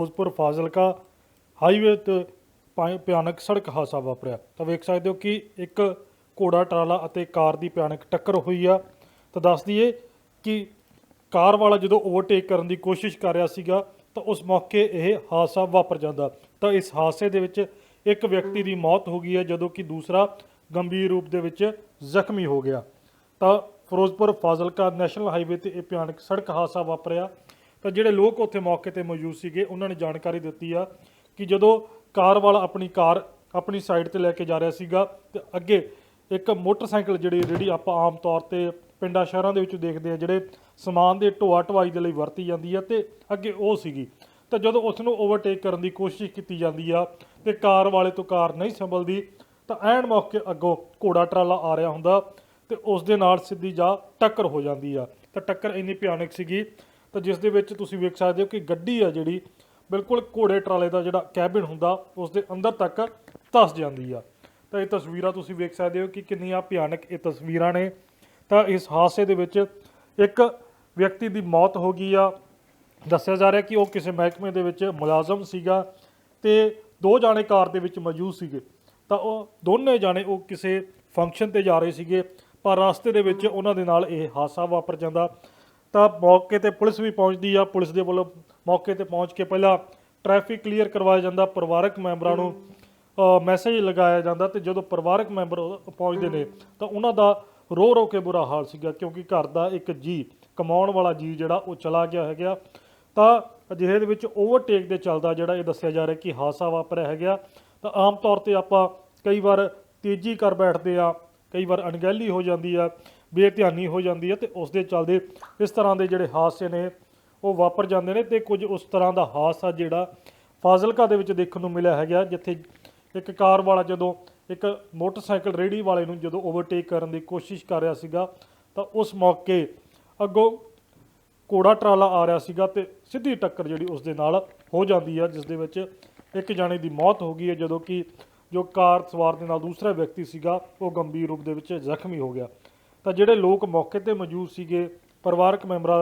Firozpur Fazilka highway ਤੇ ਭਾ- ਭਿਆਨਕ ਸੜਕ ਹਾਦਸਾ ਵਾਪਰਿਆ। ਤਾਂ ਵੇਖ ਸਕਦੇ ਹੋ ਕਿ ਇੱਕ ਘੋੜਾ ਟਰਾਲਾ ਅਤੇ ਕਾਰ ਦੀ ਭਿਆਨਕ ਟੱਕਰ ਹੋਈ ਆ। ਤਾਂ ਦੱਸ ਦਈਏ ਕਿ ਕਾਰ ਵਾਲਾ ਜਦੋਂ ਓਵਰਟੇਕ ਕਰਨ ਦੀ ਕੋਸ਼ਿਸ਼ ਕਰ ਰਿਹਾ ਸੀਗਾ, ਤਾਂ ਉਸ ਮੌਕੇ ਇਹ ਹਾਦਸਾ ਵਾਪਰ ਜਾਂਦਾ। ਤਾਂ ਇਸ ਹਾਦਸੇ ਦੇ ਵਿੱਚ ਇੱਕ ਵਿਅਕਤੀ ਦੀ ਮੌਤ ਹੋ ਗਈ ਹੈ, ਜਦੋਂ ਕਿ ਦੂਸਰਾ ਗੰਭੀਰ ਰੂਪ ਦੇ ਵਿੱਚ ਜ਼ਖਮੀ ਹੋ ਗਿਆ। ਤਾਂ ਫਿਰੋਜ਼ਪੁਰ ਫਾਜ਼ਿਲਕਾ ਨੈਸ਼ਨਲ ਹਾਈਵੇ ਤੇ ਇਹ ਭਿਆਨਕ ਸੜਕ ਹਾਦਸਾ ਵਾਪਰਿਆ। ਤਾਂ ਜਿਹੜੇ ਲੋਕ ਉੱਥੇ ਮੌਕੇ ਤੇ ਮੌਜੂਦ ਸੀਗੇ, ਉਹਨਾਂ ਨੇ ਜਾਣਕਾਰੀ ਦਿੱਤੀ ਆ ਕਿ ਜਦੋਂ ਕਾਰ ਵਾਲਾ ਆਪਣੀ ਕਾਰ ਆਪਣੀ ਸਾਈਡ ਤੇ ਲੈ ਕੇ ਜਾ ਰਿਹਾ ਸੀਗਾ, ਤੇ ਅੱਗੇ ਇੱਕ ਮੋਟਰਸਾਈਕਲ ਜਿਹੜੀ ਜਿਹੜੀ ਆਪਾਂ ਆਮ ਤੌਰ ਤੇ ਪਿੰਡਾਂ ਸ਼ਹਿਰਾਂ ਦੇ ਵਿੱਚ ਦੇਖਦੇ ਆ, ਜਿਹੜੇ ਸਮਾਨ ਦੇ ਢੋਆ ਢਵਾਈ ਦੇ ਲਈ ਵਰਤੀ ਜਾਂਦੀ ਆ ਤੇ ਅੱਗੇ ਉਹ ਸੀਗੀ। ਤਾਂ ਜਦੋਂ ਉਸ ਨੂੰ ਓਵਰਟੇਕ ਕਰਨ ਦੀ ਕੋਸ਼ਿਸ਼ ਕੀਤੀ ਜਾਂਦੀ ਆ ਤੇ ਕਾਰ ਵਾਲੇ ਤੋਂ ਕਾਰ ਨਹੀਂ ਸੰਭਲਦੀ, ਤਾਂ ਐਨ ਮੌਕੇ ਅੱਗੋਂ ਘੋੜਾ ਟਰਾਲਾ ਆ ਰਿਹਾ ਹੁੰਦਾ ਤੇ ਉਸ ਦੇ ਨਾਲ ਸਿੱਧੀ ਜਾ ਟੱਕਰ ਹੋ ਜਾਂਦੀ ਆ। ਤਾਂ ਟੱਕਰ ਇੰਨੀ ਭਿਆਨਕ ਸੀਗੀ ਤਾਂ ਜਿਸ ਦੇ ਵਿੱਚ ਤੁਸੀਂ ਵੇਖ ਸਕਦੇ ਹੋ ਕਿ ਗੱਡੀ ਆ ਜਿਹੜੀ, ਬਿਲਕੁਲ ਘੋੜੇ ਟਰਾਲੇ ਦਾ ਜਿਹੜਾ ਕੈਬਿਨ ਹੁੰਦਾ, ਉਸ ਦੇ ਅੰਦਰ ਤੱਕ ਧਸ ਜਾਂਦੀ ਆ। ਤਾਂ ਇਹ ਤਸਵੀਰਾਂ ਤੁਸੀਂ ਵੇਖ ਸਕਦੇ ਹੋ ਕਿ ਕਿੰਨੀਆਂ ਭਿਆਨਕ ਇਹ ਤਸਵੀਰਾਂ ਨੇ। ਤਾਂ ਇਸ ਹਾਦਸੇ ਦੇ ਵਿੱਚ ਇੱਕ ਵਿਅਕਤੀ ਦੀ ਮੌਤ ਹੋ ਗਈ ਆ। ਦੱਸਿਆ ਜਾ ਰਿਹਾ ਕਿ ਉਹ ਕਿਸੇ ਮਹਿਕਮੇ ਦੇ ਵਿੱਚ ਮੁਲਾਜ਼ਮ ਸੀਗਾ ਤੇ ਦੋ ਜਾਣੇ ਕਾਰ ਦੇ ਵਿੱਚ ਮੌਜੂਦ ਸੀਗੇ। ਤਾਂ ਉਹ ਦੋਨੇ ਜਾਣੇ ਉਹ ਕਿਸੇ ਫੰਕਸ਼ਨ ਤੇ ਜਾ ਰਹੇ ਸੀਗੇ, ਪਰ ਰਸਤੇ ਦੇ ਵਿੱਚ ਉਹਨਾਂ ਦੇ ਨਾਲ ਇਹ ਹਾਦਸਾ ਵਾਪਰ ਜਾਂਦਾ। ਤਾਂ ਮੌਕੇ ਤੇ ਪੁਲਿਸ ਵੀ ਪਹੁੰਚਦੀ ਆ। ਪੁਲਿਸ ਦੇ ਵੱਲੋਂ ਮੌਕੇ ਤੇ ਪਹੁੰਚ ਕੇ ਪਹਿਲਾਂ ਟ੍ਰੈਫਿਕ ਕਲੀਅਰ ਕਰਵਾਇਆ ਜਾਂਦਾ, ਪਰਿਵਾਰਕ ਮੈਂਬਰਾਂ ਨੂੰ ਮੈਸੇਜ ਲਗਾਇਆ ਜਾਂਦਾ ਤੇ ਜਦੋਂ ਪਰਿਵਾਰਕ ਮੈਂਬਰ ਪਹੁੰਚਦੇ ਨੇ ਤਾਂ ਉਹਨਾਂ ਦਾ ਰੋ ਰੋ ਕੇ ਬੁਰਾ ਹਾਲ ਸੀਗਾ ਕਿਉਂਕਿ ਘਰ ਦਾ ਇੱਕ ਜੀ, ਕਮਾਉਣ ਵਾਲਾ ਜੀ ਜਿਹੜਾ ਉਹ ਚਲਾ ਗਿਆ ਹੈਗਾ। ਤਾਂ ਅਜਿਹੇ ਦੇ ਵਿੱਚ ਓਵਰਟੇਕ ਦੇ ਚੱਲਦਾ ਜਿਹੜਾ ਇਹ ਦੱਸਿਆ ਜਾ ਰਿਹਾ ਕਿ ਹਾਦਸਾ ਵਾਪਰਿਆ ਹੈਗਾ। ਤਾਂ ਆਮ ਤੌਰ ਤੇ ਆਪਾਂ ਕਈ ਵਾਰ ਤੇਜ਼ੀ ਕਰ ਬੈਠਦੇ ਆ, ਕਈ ਵਾਰ ਅਣਗਹਿਲੀ ਹੋ ਜਾਂਦੀ ਆ। ਬੇਧਿਆਨੀ ਹੋ ਜਾਂਦੀ ਹੈ ਤੇ ਉਸ ਦੇ ਚੱਲਦੇ ਇਸ ਤਰ੍ਹਾਂ ਦੇ ਜਿਹੜੇ ਹਾਦਸੇ ਨੇ ਉਹ ਵਾਪਰ ਜਾਂਦੇ ਨੇ ਤੇ ਕੁਝ ਉਸ ਤਰ੍ਹਾਂ ਦਾ ਹਾਦਸਾ ਜਿਹੜਾ ਫਾਜ਼ਿਲਕਾ ਦੇ ਵਿੱਚ ਦੇਖਣ ਨੂੰ ਮਿਲਿਆ ਹੈਗਾ, ਜਿੱਥੇ ਇੱਕ ਕਾਰ ਵਾਲਾ ਜਦੋਂ ਇੱਕ ਮੋਟਰਸਾਈਕਲ ਰੇੜੀ ਵਾਲੇ ਨੂੰ ਜਦੋਂ ਓਵਰਟੇਕ ਕਰਨ ਦੀ ਕੋਸ਼ਿਸ਼ ਕਰ ਰਿਹਾ ਸੀਗਾ, ਤਾਂ ਉਸ ਮੌਕੇ ਅੱਗੋਂ ਘੋੜਾ ਟਰਾਲਾ ਆ ਰਿਹਾ ਸੀਗਾ ਤੇ ਸਿੱਧੀ ਟੱਕਰ ਜਿਹੜੀ ਉਸ ਦੇ ਨਾਲ ਹੋ ਜਾਂਦੀ ਆ ਜਿਸ ਦੇ ਵਿੱਚ ਇੱਕ ਜਾਣੇ ਦੀ ਮੌਤ ਹੋ ਗਈ ਹੈ, ਜਦੋਂ ਕਿ ਜੋ ਕਾਰ ਸਵਾਰ ਦੇ ਨਾਲ ਦੂਸਰਾ ਵਿਅਕਤੀ ਸੀਗਾ, ਉਹ ਗੰਭੀਰ ਰੂਪ ਦੇ ਵਿੱਚ ਜ਼ਖਮੀ ਹੋ ਗਿਆ। ਤਾਂ ਜਿਹੜੇ ਲੋਕ ਮੌਕੇ ਤੇ ਮੌਜੂਦ ਸੀਗੇ ਪਰਿਵਾਰਕ ਮੈਂਬਰਾਂ